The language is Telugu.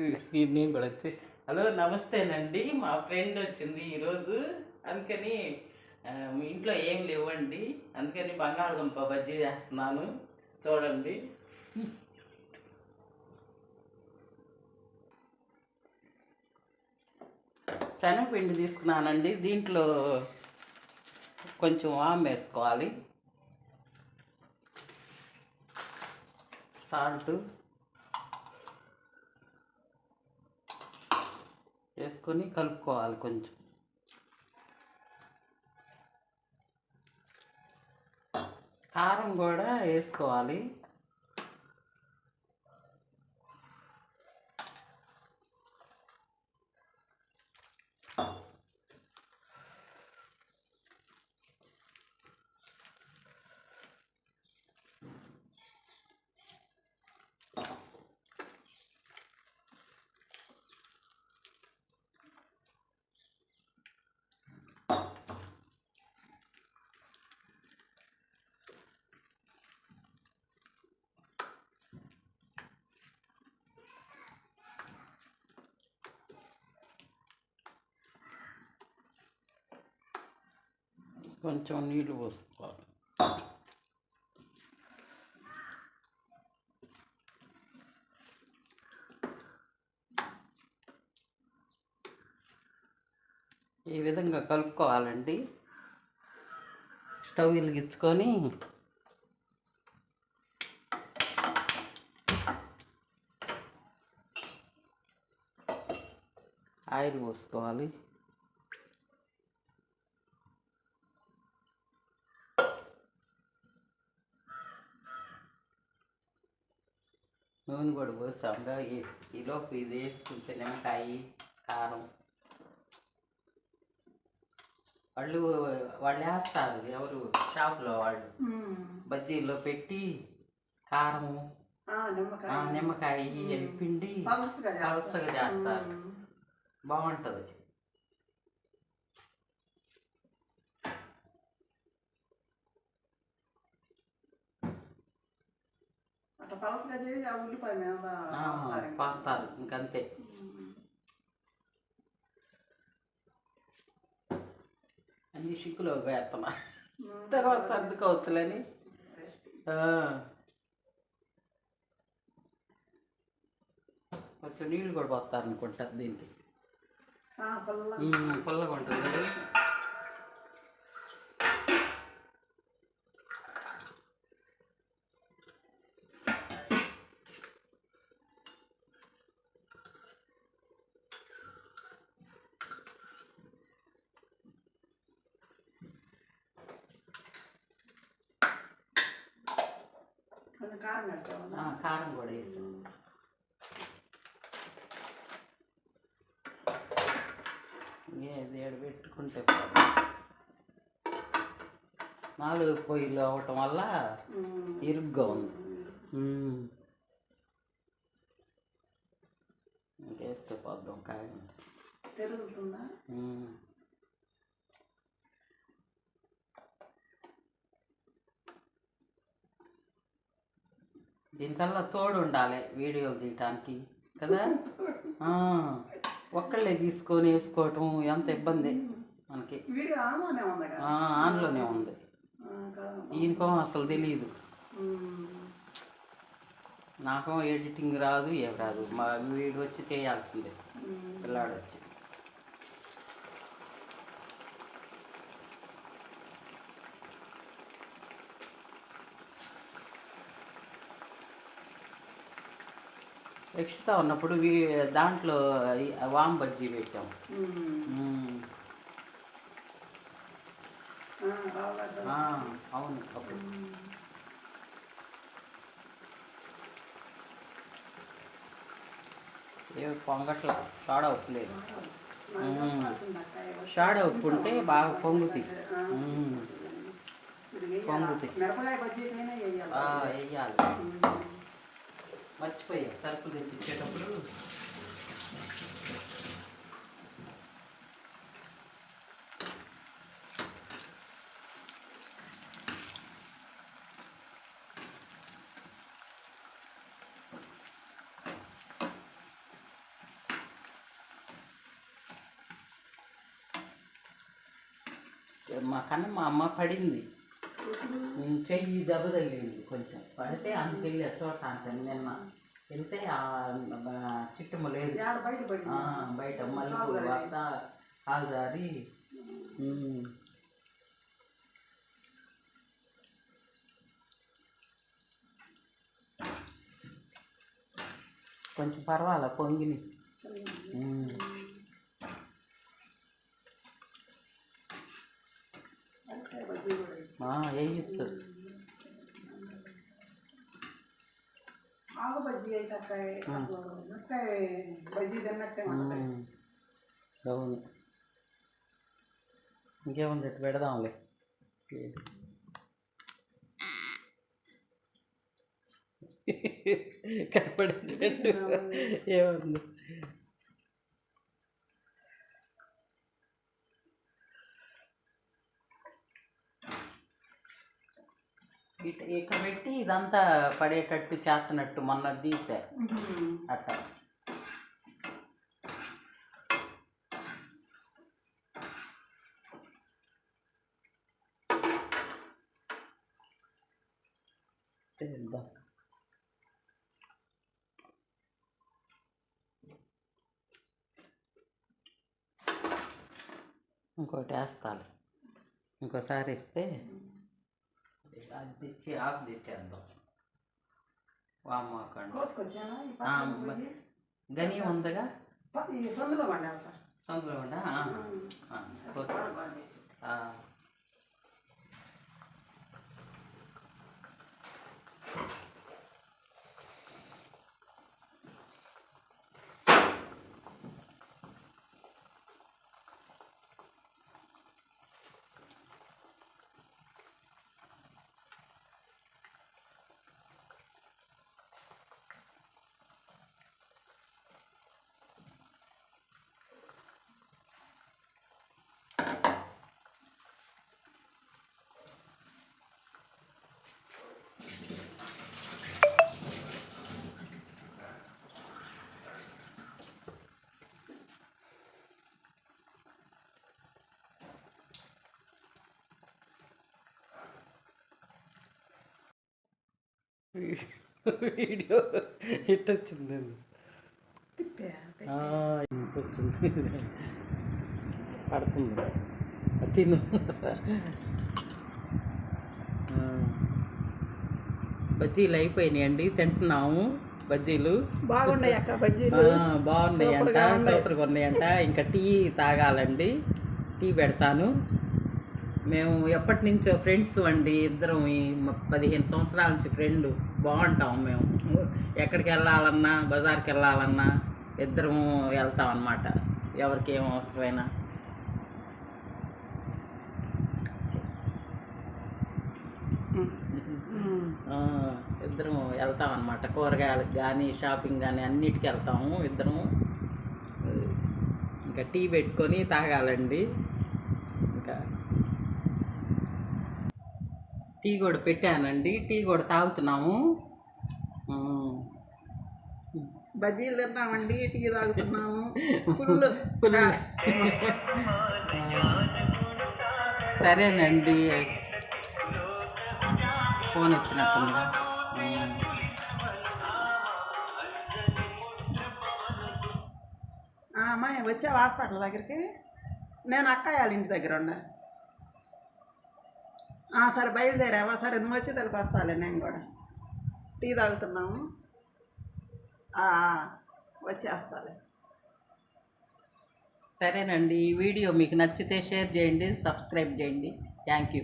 నేను కూడా వచ్చి. హలో నమస్తేనండి. మా ఫ్రెండ్ వచ్చింది ఈరోజు. అందుకని మీ ఇంట్లో ఏం లేవండి. అందుకని బంగాళదుంప బజ్జీ చేస్తున్నాను. చూడండి. శనగపిండి తీసుకున్నానండి. దీంట్లో కొంచెం వామ్ వేసుకోవాలి. సాల్ట్. వేసుకొని కలుపుకోవాలి కొంచెం. కారం కూడా వేసుకోవాలి. కొంచెం నీళ్ళు పోసుకోవాలి. ఈ విధంగా కలుపుకోవాలండి. స్టవ్ వెలిగించుకొని ఆయిల్ పోసుకోవాలి. నూనె కూడా ఈ- ఈలోపు ఇది వేసుకుంటే నిమ్మకాయ కారం. వాళ్ళు వాళ్ళు వేస్తారు ఎవరు? షాప్లో వాళ్ళు. బజ్జీల్లో పెట్టి కారము నిమ్మకాయ. పిండి పలసగా చేస్తారు. బాగుంటుంది. ఉల్లిపాయ ఇంకా. పాస్తారు ఇంకంతే. అన్ని షిక్కులో వేస్తున్నా. తర్వాత సర్దుకోవచ్చులని. కొంచెం నీళ్ళు కూడా అనుకుంటా దీనికి పుల్లగా ఉంటుంది కొంచెం కారం ఆ, కారం కూడా వేసాం ఏది ఏడు పెట్టుకుంటే. నాలుగు పొయ్యిలు అవ్వటం వల్ల. ఇరుగ్గా ఉంది. ఇంకేస్తే పోద్దాం కాయం తిరుగుతుందా దీనికల్లా తోడు ఉండాలి వీడియోలు తీయటానికి కదా ఒక్కళ్ళే తీసుకొని వేసుకోవటం ఎంత ఇబ్బంది మనకి. ఆన్లోనే ఉంది. ఈయనకో అసలు తెలియదు. నాకో ఎడిటింగ్ రాదు ఏం రాదు. మా వీడు వచ్చి చేయాల్సిందే. పిల్లాడు వచ్చి ఎక్స్ట్రా ఉన్నప్పుడు దాంట్లో వామ్ బజ్జీ పెట్టాం. అవును అప్పుడు. మ్మ్. ఏ పొంగట్ల షాడ ఉప్పు లేదు. షాడ ఉప్పు ఉంటే బాగా పొంగుతాయి? పొంగుతాయి. మిరపకాయ మర్చిపోయా. సరుకులు తెప్పించేటప్పుడు మా కన్నా మా అమ్మ పడింది. చెయ్యి దెబ్బ తగిలింది కొంచెం పడితే అంతకెళ్ళి చోట అంత నిన్న వెళ్తే ఆ చిట్టుమ లేదు బయట మల్లెపూ వద్ద కాలు జారి ఉమ్. కొంచెం పర్వాలే పొంగిని ఉమ్. బజ్జీ కూడా వేయి. ఆ, వేయచ్చు ఆవు బజ్జీ అయితే అక్కాయ అక్కాయ బజ్జీ తిన్నట్టే ఉంటుంది ఉమ్. అవును. ఇంకేముంది? ఇటు పెడదాంలే. కనపడేటట్టు. ఏముంది? ఇట్ ఇక్కడ పెట్టి ఇదంతా పడేటట్టు చేస్తున్నట్టు మొన్న తీసా అట్ట. చేద్దాం. ఇంకోటి వేస్తాను ఇంకోసారి ఇస్తే అది తెచ్చి ఆకు తెచ్చేద్దాం వామాకండి కోసుకొచ్చానా ఈ ఆ, పక్కన మ- బజ్జీ? గని ఉందిగా ప- ఈ సందులో పండి అవుతా సందులో ఉందా వీడియో హిట్ వచ్చింది పడుతుంది. తిను. బజ్జీలు అయిపోయినాయండి తింటున్నాము బజ్జీలు. బాగున్నాయి అక్క బజ్జీలు. బాగున్నాయంట సూపర్గా ఉన్నాయి. సూపర్గా ఉన్నాయంట ఇంకా టీ తాగాలండి. టీ పెడతాను. మేము ఎప్పటి నుంచో ఫ్రెండ్స్ అండి. ఇద్దరం పదిహేను సంవత్సరాల నుంచి ఫ్రెండ్. బాగుంటాం మేము. ఎక్కడికి వెళ్ళాలన్నా బజార్కి వెళ్ళాలన్నా ఇద్దరము వెళ్తాం అన్నమాట. ఎవరికి ఏం అవసరమైనా. ఇద్దరం వెళ్తాం అనమాట కూరగాయలకు కానీ షాపింగ్ కానీ అన్నిటికీ వెళ్తాము ఇద్దరము. ఇంకా టీ పెట్టుకొని తాగాలండి ఇంకా టీ కూడా పెట్టానండి. టీ కూడా తాగుతున్నాము. బజ్జీలు తిన్నామండి టీ తాగుతున్నాము. సరేనండి. ఫోన్. ఆ, అమ్మాయి వచ్చావు హాస్పిటల్ దగ్గరికి. నేను అక్కయ్య వాళ్ళ ఇంటి దగ్గర ఉన్నా సరే బయలుదేరావా? సరే నువ్వు వచ్చి తలకి వస్తాలే నేను కూడా. టీ తాగుతున్నాము. వచ్చేస్తాలే. సరేనండి ఈ వీడియో మీకు నచ్చితే షేర్ చేయండి సబ్స్క్రైబ్ చేయండి. Thank you.